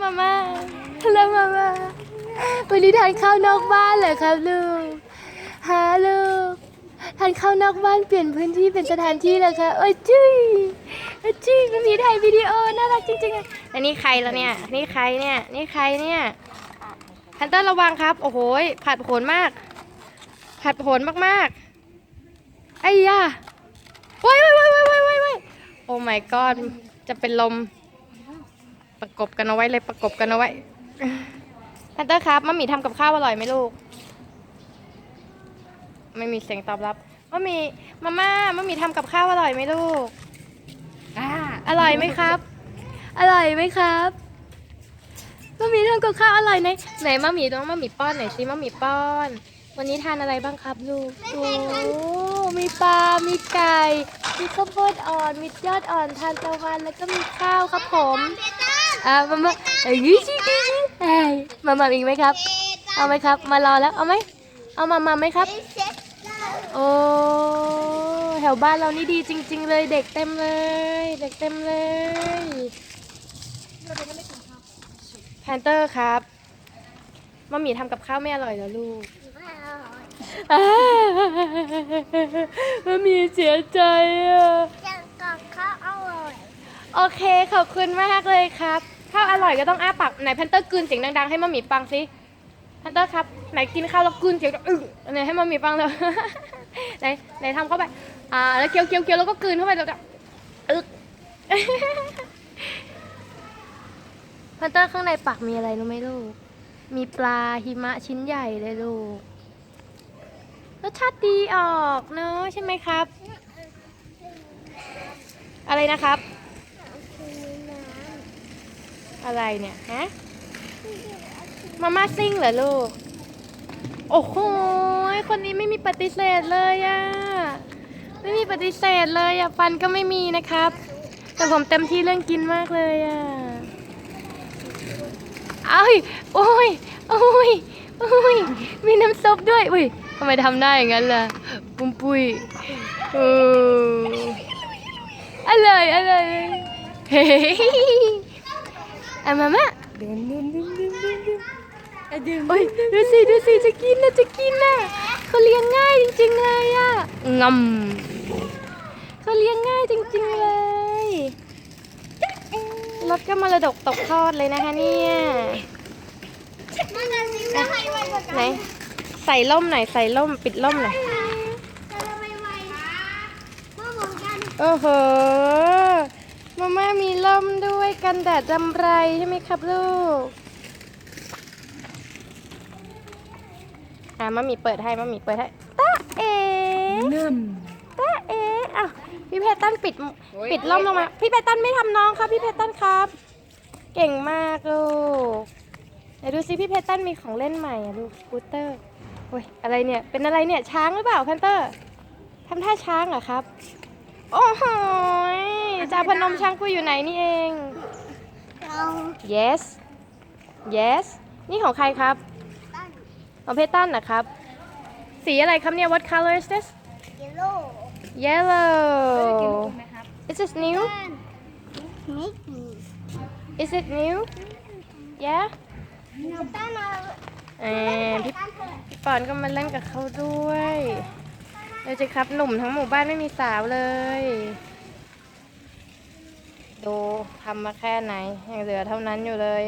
มาม่าฮัลโหลมาม่าวันนี้ทานข้าวนอกบ้านเหรอครับลูกฮะลูกทานข้าวนอกบ้านเปลี่ยนพื้นที่เป็นสถานที่เหรอคะโอ้ยจุ้ยโอ้ยจุ้มันมีถ่ายวิดีโอน่ารักจริงๆอะอันนี้ใครแล้วเนี่ย นี่ใครเนี่ย นี่ใครเนี่ยฮันเตอร์ระวังครับ โอ้โหยผัดโผนมาก ผัดโผนมากๆไอ้ยาว้ายว้ายว้ายว้ายว้ายว้ายว้ายโอ้ my god จะเป็นลม ประกบกันเอาไว้เลยประกบกันเอาไว้ฮันเตอร์ครับมัมมี่ทำกับข้าวอร่อยไหมลูก ไม่มีเสียงตอบรับมัมมี่มาม่ามัมมี่ทำกับข้าวอร่อยไหมลูกอ่าอร่อยไหมครับ อร่อยไหมครับมัมมี่ทำกับข้าวอร่อยไหมไหนมัมมี่ต้องมัมมี่ป้อนหน่อยสิมัมมี่ป้อน วันนี้ทานอะไรบ้างครับลูกโอ้มีปลา มีไก่ มีข้าวโพดอ่อน มียอดอ่อนทานตะวันแล้วก็มีข้าวครับผม อ่ามามาเอ้ยยี่สิยี่สิเอ้ยมามาอีกไหมครับ เอาไหมครับ มารอแล้วเอาไหมเอามามาไหมครับ โอ้แถวบ้านเรานี่ดีจริง ๆ เลยเด็กเต็มเลย เด็กเต็มเลยแพนเตอร์ครับมัมมี่ทำกับข้าวไม่อร่อยเหรอลูกอ่ามีเสียใจอะกับข้าวอร่อย โอเคขอบคุณมากเลยครับ ข้าวอร่อยก็ต้องอ้าปากไหนแพนเตอร์กลืนเสียงดังๆให้มัมมี่ฟังสิแพนเตอร์ครับไหนกินข้าวแล้วกลืนเสียงอึ้งไหนให้มัมมี่ฟังเลยไหนไหนทำเข้าไปอ่าแล้วเคี้ยวเคี้ยวเคี้ยวแล้วก็กลืนเข้าไปแล้วก็อึกแพนเตอร์ข้างในปากมีอะไรรู้ไหมลูก มีปลาหิมะชิ้นใหญ่เลยลูกรสชาติดีออกเนอะใช่ไหมครับ อะไรนะครับ อะไรเนี่ยฮะมาม่าซิ่งเหรอลูก โอ้โห คนนี้ไม่มีปฏิเสธเลยอะไม่มีปฏิเสธเลยอะฟันก็ไม่มีนะครับ แต่ผมเต็มที่เรื่องกินมากเลยอะเอ้ยโอ้ยโอ้ยโอ้ยมีน้ำซุปด้วยอุ้ยทำไมทำหน้อย่างนั้นล่ะ ปุ้มปุ้ยเอออะไรอะไรเฮ้ ยอะมาม่าเดินเดินเดินเดินเดินเดินอะเดินโอ้ยดูสิดูสิจะกินนะจะกินนะเขาเลี้ยงง่ายจริง ๆ เลยอะงำเขาเลี้ยงง่ายจริง ๆ เลยรถก็มรดกตกทอดเลยนะคะเนี่ยไหนใส่ล่มหน่อยใส่ล่มปิดล่มหน่อยโอ้โห มาม่ามีล่มด้วยกันแดดจำไรใช่ไหมครับลูก อะมัมมี่เปิดให้มัมมี่เปิดให้ตาเอ๋นึ่มตาเอ๋อ้าวพี่เพชรตันปิดปิดล่มลงมา พี่เพชรตันไม่ทำน้องครับ พี่เพชรตันครับ เก่งมากลูกไหนดูซิพี่เพชรตันมีของเล่นใหม่อะลูกสกูตเตอร์โอ้ยอะไรเนี่ยเป็นอะไรเนี่ยช้างหรือเปล่าแพนเตอร์ทำท่าช้างเหรอครับ โอ้โหยจ่า พนมช้างคุยอยู่ไหนนี่เอง yes yes นี่ของใครครับ ของเพชรตันนะครับ สีอะไรครับเนี่ย what color is this yellow is this new is it new yeah เออพี่พี่ปอนก็มาเล่นกับเขาด้วยเลยสิครับหนุ่มทั้งหมู่บ้านไม่มีสาวเลย ดูทำมาแค่ไหน ยังเหลือเท่านั้นอยู่เลย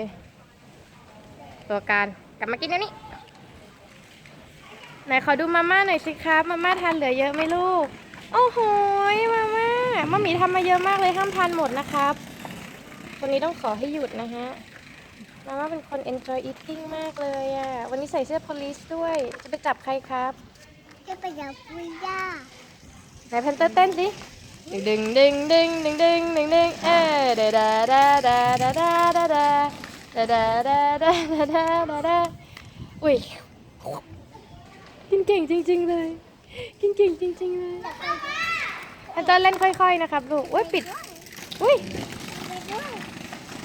ตัวการกลับมากินเดี๋ยวนี้ไหนขอดูมาม่าหน่อยสิครับ มาม่าทานเหลือเยอะไหมลูก โอ้โหยมาม่ามามีทำมาเยอะมากเลยห้ามทานหมดนะครับวันนี้ต้องขอให้หยุดนะฮะมาม่าเป็นคน enjoy eating มากเลยอะ่ะ วันนี้ใส่เสื้อ police ด้วย จะไปจับใครครับ จะไปกับปุยย่าไหนแพนเตอร์เต้นสิ ดึงดึงดึงดึงดึงดึงดึงเออดาดาดาดาดาดาดาดาดาดาดาดาดาดาดาดาอุ้ยกินเก่งจริง ๆ เลย กินเก่งจริง ๆ เลยแพนตอร์เล่นค่อย ๆ นะครับลูกอุ้ยปิดอุ้ย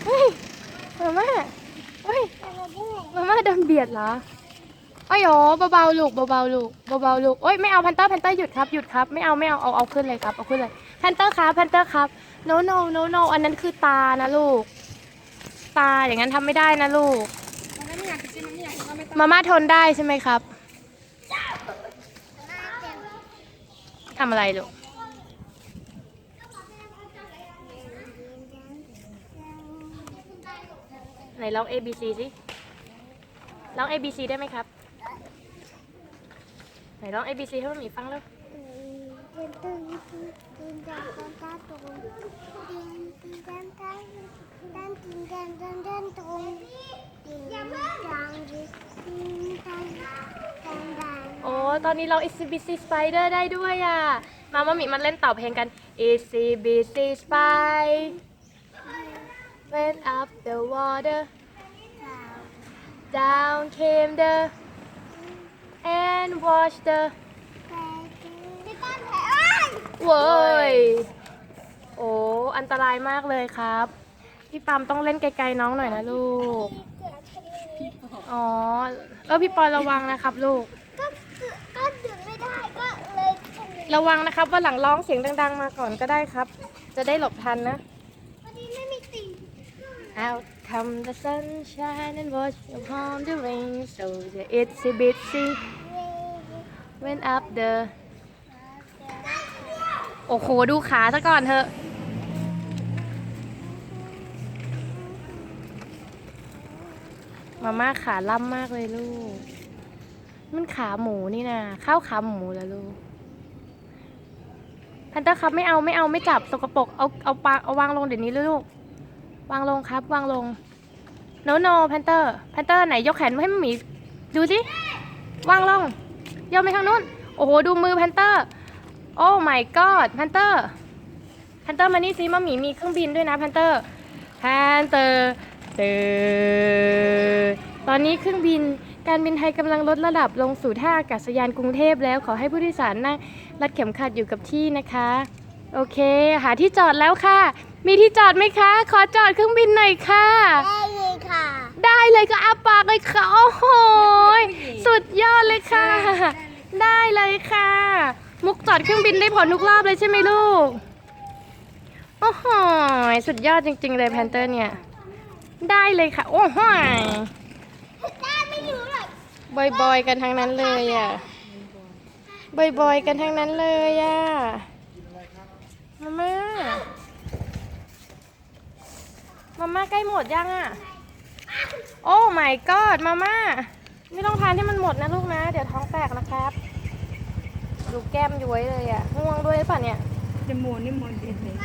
อุ้ยมาม่าอุ้ยมาม่าโดนเบียดเหรออ้อยโอเบาๆลูกเบาๆลูกเบาๆลูกโอ้ยไม่เอาแพนเตอร์แพนเตอร์หยุดครับหยุดครับไม่เอาไม่เอาเอาเอาขึ้นเลยครับเอาขึ้นเลย แพนเตอร์ครับแพนเตอร์ครับ no no no no อันนั้นคือตานะลูก ตาอย่างนั้นทำไม่ได้นะลูก มันไม่อยากกินมันไม่อยากกินก็ไม่ต้องมาม่าทนได้ใช่ไหมครับทำอะไรลูก ไหนลอง A B C สิลอง A B C ได้ไหมครับ ไหนลอง A B C ให้มันหมีฟังแล้ว โอ้ตอนนี้เรา A C B C Spider ได้ด้วยอะ มามามีมันเล่นต่อเพลงกัน A C B C Spider went up the water down came the and washed the พี่ต้นแผลอ้าย เว้ย โอ้ อันตรายมากเลยครับ พี่ปามต้องเล่นไกลๆน้องหน่อยนะลูก อ๋อเออพี่ปอยระวังนะครับลูก ก็ก็ดึงไม่ได้ก็เลยทำอย่างนี้ระวังนะครับว่าหลังร้องเสียงดัง ๆ มาก่อนก็ได้ครับ จะได้หลบทันนะพอดีไม่มีติ่ง Out come the sunshine and wash upon the rain so the itsy bitsy went up the โอ้โห ดูขาซะก่อนเถอะ มาม่าขาล่ำมากเลยลูก มันขาหมูนี่นะข้าวขาหมูแล้วลูกแพนเตอร์ครับไม่เอาไม่เอาไม่จับสกปรกเอาเอาปางเอาวางลงเดี๋ยวนี้เลยลูก วางลงครับวางลงโนโนแพนเตอร์แพนเตอร์ไหนยกแขนให้หมีดูสิวางลงโยนไปข้างนู้น โอ้โห ดูมือแพนเตอร์ โอ้ my god แพนเตอร์แพนเตอร์มานี่สิมาหมีมีเครื่องบินด้วยนะแพนเตอร์แพนเตอร์เตอร์ตอนนี้เครื่องบินการบินไทยกำลังลดระดับลงสู่ท่าอากาศยานกรุงเทพแล้วขอให้ผู้โดยสารนั่งรัดเข็มขัดอยู่กับที่นะคะ โอเค หาที่จอดแล้วค่ะ มีที่จอดไหมคะ ขอจอดเครื่องบินหน่อยค่ะ ได้เลยค่ะ ได้เลยก็อาปากเลยค่ะ โอ้โหสุดยอดเลยค่ะ ได้เลยค่ะ มุกจอดเครื่องบินได้ผลทุกรอบเลยใช่ไหมลูก โอ้โหยสุดยอดจริง ๆ เลยแพนเตอร์เนี่ย ได้เลยค่ะ โอ้โหยได้ไม่รู้หรอกบอยๆกันทั้งนั้นเลยอะบอยๆกันทั้งนั้นเลยอะมาม่ามาม่าใกล้หมดยังอะ โอ้ my god มาม่าไม่ต้องทานให้มันหมดนะลูกนะ เดี๋ยวท้องแตกนะครับ ดูแก้มย้วยเลยอะง่วงด้วยหรือเปล่ะเนี่ยจะหมูนี่หมูเด็ดเลย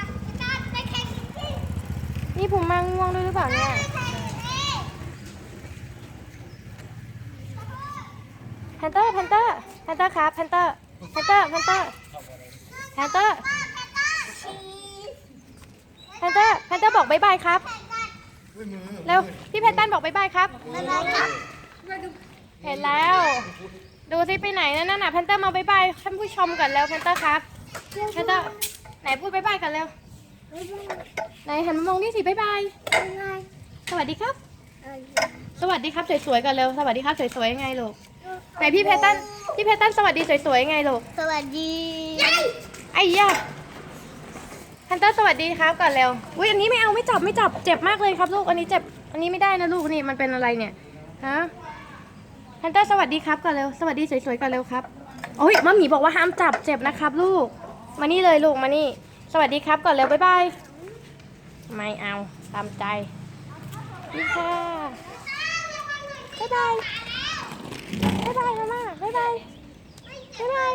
ต้นไปแข่งที่นี่ผมมาง่วงด้วยหรือเปล่าเนี่ยแข่งที่แพนเตอร์แพนเตอร์แพนเตอร์ครับแพนเตอร์แพนเตอร์แพนเตอร์แพนเตอร์แพนเตอร์แพนเตอร์บอกบายบายครับเร็วพี่แพนตันบอกบายบายครับอะไรครับเห็นแล้ว ดูสิไปไหนนั่นน่ะแพนเตอร์มาบายบายท่านผู้ชมก่อนแล้วแพนเตอร์ครับแพนเตอร์ไหนพูดบายบายกันเร็วไหนหันมามองนี่สิบายบายอะไรสวัสดีครับอะไรสวัสดีครับสวยๆกันเร็วสวัสดีครับสวยๆยังไงลูกไหนพี่แพนตันพี่แพนตันสวัสดีสวยๆยังไงลูกสวัสดีไอ้ยะแพนเตอร์สวัสดีครับก่อนเร็วอุ้ยอันนี้ไม่เอาไม่จับไม่จับเจ็บมากเลยครับลูกอันนี้เจ็บอันนี้ไม่ได้นะลูกนี่มันเป็นอะไรเนี่ยฮะ แพนเตอร์สวัสดีครับก่อนเร็วสวัสดีสวยๆก่อนเร็วครับโอ้ยมัมหมีบอกว่าห้ามจับเจ็บนะครับ ลูก มานี่เลยลูกมานี่ สวัสดีครับก่อนเร็วบ๊ายบายไม่เอาตามใจนี่ค่ะบ๊ายบายบ๊ายบายมาม่าบ๊ายบายบ๊ายบาย